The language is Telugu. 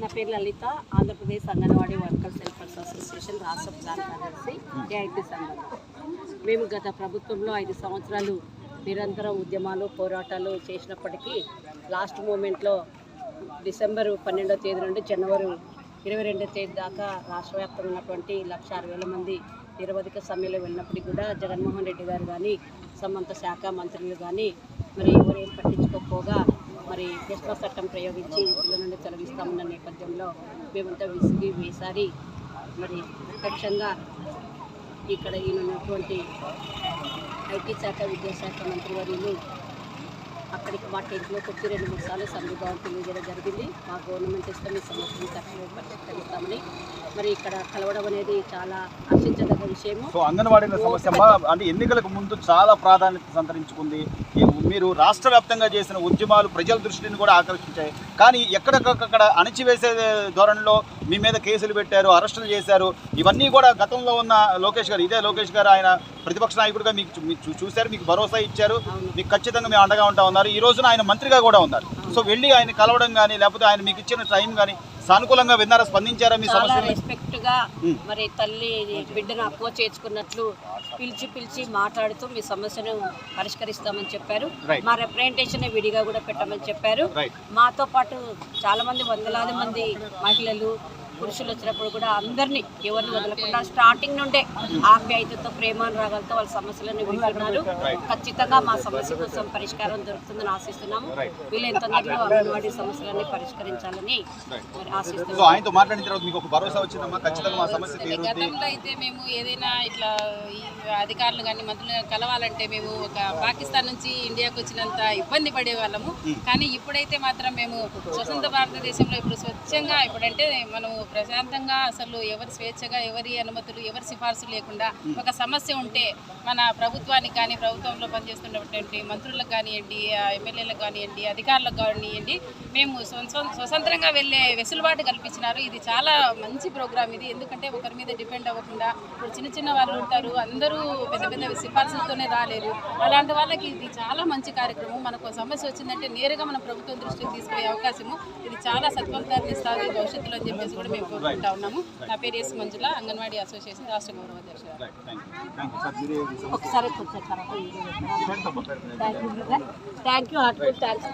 నా పేరు Lalitha. Andhra Pradesh Anganwadi workers helpers association రాష్ట్ర ప్రధాన కార్యదర్శి ఏఐపి సంఘం. మేము గత ప్రభుత్వంలో ఐదు సంవత్సరాలు నిరంతర ఉద్యమాలు పోరాటాలు చేసినప్పటికీ లాస్ట్ మూమెంట్లో డిసెంబర్ పన్నెండో తేదీ నుండి జనవరి ఇరవై రెండో తేదీ దాకా రాష్ట్ర వ్యాప్తంగా ఉన్నటువంటి లక్ష అరవై వేల మంది నిరవధిక సమ్మెలో వెళ్ళినప్పటికీ కూడా జగన్మోహన్ రెడ్డి గారు కానీ సంబంధ శాఖ మంత్రులు కానీ మరి ఎవరు ఏం పట్టించుకోకపోగా మరి కృష్ణ చట్టం ప్రయోగించి ఇంట్లో నుండి తొలగిస్తామన్న నేపథ్యంలో మేమంతా విసిగి వేసారి. మరి ప్రత్యక్షంగా ఇక్కడ ఈయన ఉన్నటువంటి ఐటీ శాఖ విద్యాశాఖ మంత్రివర్యులు అక్కడికి మా టెంట్లోకి వచ్చి రెండు మూడు సార్లు సంఘీభావం తెలియజేయడం జరిగింది. మా గవర్నమెంట్ ఇస్తే మీ సమస్యను తక్షణమే పరిష్కరిస్తామని. మరి ఇక్కడ కలవడం అనేది చాలా హర్షించదగ్గ విషయము. సో అంగన్వాడీల సమస్య అంటే ఎన్నికలకు ముందు చాలా ప్రాధాన్యత సంతరించుకుంది. ఈ- మీరు రాష్ట్ర వ్యాప్తంగా చేసిన ఉద్యమాలు ప్రజల దృష్టిని కూడా ఆకర్షించాయి. కానీ ఎక్కడికక్కడ అణచివేసే ధోరణిలో మీ మీద కేసులు పెట్టారు అరెస్టులు చేశారు ఇవన్నీ కూడా గతంలో ఉన్న లోకేష్ గారు ఇదే లోకేష్ గారు ఆయన ప్రతిపక్ష నాయకుడిగా మీకు చూ- చూశారు మీకు భరోసా ఇచ్చారు మీకు ఖచ్చితంగా మేము అండగా ఉంటా ఉన్నారు. ఈ రోజున ఆయన మంత్రిగా కూడా ఉన్నారు. సో వెళ్ళి ఆయన కలవడం కానీ లేకపోతే ఆయన మీకు ఇచ్చిన టైం కానీ సానుకూలంగా విన్నారా? స్పందించారా మీ చాలా సమస్యలు రెస్పెక్ట్గా మరి తల్లి బిడ్డను అక్కువ చేర్చుకున్నట్లు పిలిచి పిలిచి మాట్లాడుతూ మీ సమస్యను పరిష్కరిస్తామని చెప్పారు. మా రిప్రజెంటేషన్ విడిగా కూడా పెట్టమని చెప్పారు. మాతో పాటు చాలా మంది వందలాది మంది మహిళలు పురుషులు వచ్చినప్పుడు కూడా అందరినీ ఎవరిని వదలకుండా స్టార్టింగ్ నుండే ఆప్యాయతతో ప్రేమానురాగాలతో వాళ్ళ సమస్యలను వింటున్నారు. ఖచ్చితంగా మా సమస్య కోసం పరిష్కారం దొరుకుతుందని ఆశిస్తున్నాము. వీళ్ళు ఎంత తొందరలో అంగన్వాడీ సమస్యలన్నీ పరిష్కరించాలని మరి సో ఆశిస్తున్నాము ఆయనతో మాట్లాడిన తర్వాత మీకు ఒక భరోసా వచ్చిందమ్మా? ఖచ్చితంగా మా సమస్య తీరుద్ది గతంలో అయితే మేము ఏదైనా ఇట్లా ఈ అధికారులు కానీ మంత్రులు కలవాలంటే మేము ఒక పాకిస్తాన్ నుంచి ఇండియాకి వచ్చినంత ఇబ్బంది పడేవాళ్ళము. కానీ ఇప్పుడైతే మాత్రం మేము స్వతంత్ర భారతదేశంలో ఇప్పుడు స్వచ్ఛంగా ఇప్పుడంటే మనం ప్రశాంతంగా అసలు ఎవరి స్వేచ్ఛగా ఎవరి అనుమతులు ఎవరి సిఫార్సు లేకుండా ఒక సమస్య ఉంటే మన ప్రభుత్వానికి కానీ ప్రభుత్వంలో పనిచేస్తున్నటువంటి మంత్రులకు కానివ్వండి ఎమ్మెల్యేలకు కానివ్వండి అధికారులకు కానివ్వండి మేము స్వ- స్వ- స్వతంత్రంగా వెళ్ళే వెసులుబాటు కల్పించినారు. ఇది చాలా మంచి ప్రోగ్రామ్ ఇది. ఎందుకంటే ఒకరి మీద డిపెండ్ అవ్వకుండా ఇప్పుడు చిన్న చిన్న వాళ్ళు ఉంటారు అందరూ పెద్ద పెద్ద సిఫార్సులతోనే రాలేరు. అలాంటి వాళ్ళకి ఇది చాలా మంచి కార్యక్రమం. మనకు సమస్య వచ్చిందంటే నేరుగా మన ప్రభుత్వం దృష్టికి తీసుకునే అవకాశము. ఇది చాలా సత్ఫలితాన్ని ఇస్తుంది భవిష్యత్తులో అని చెప్పేసి కూడా మేము కోరుకుంటా ఉన్నాము. నా పేరు ఎస్ మంజుల అంగన్వాడీ అసోసియేషన్ రాష్ట్ర గౌరవ అధ్యక్షురాలు. ఒకసారి. Thank you thank you heartful thanks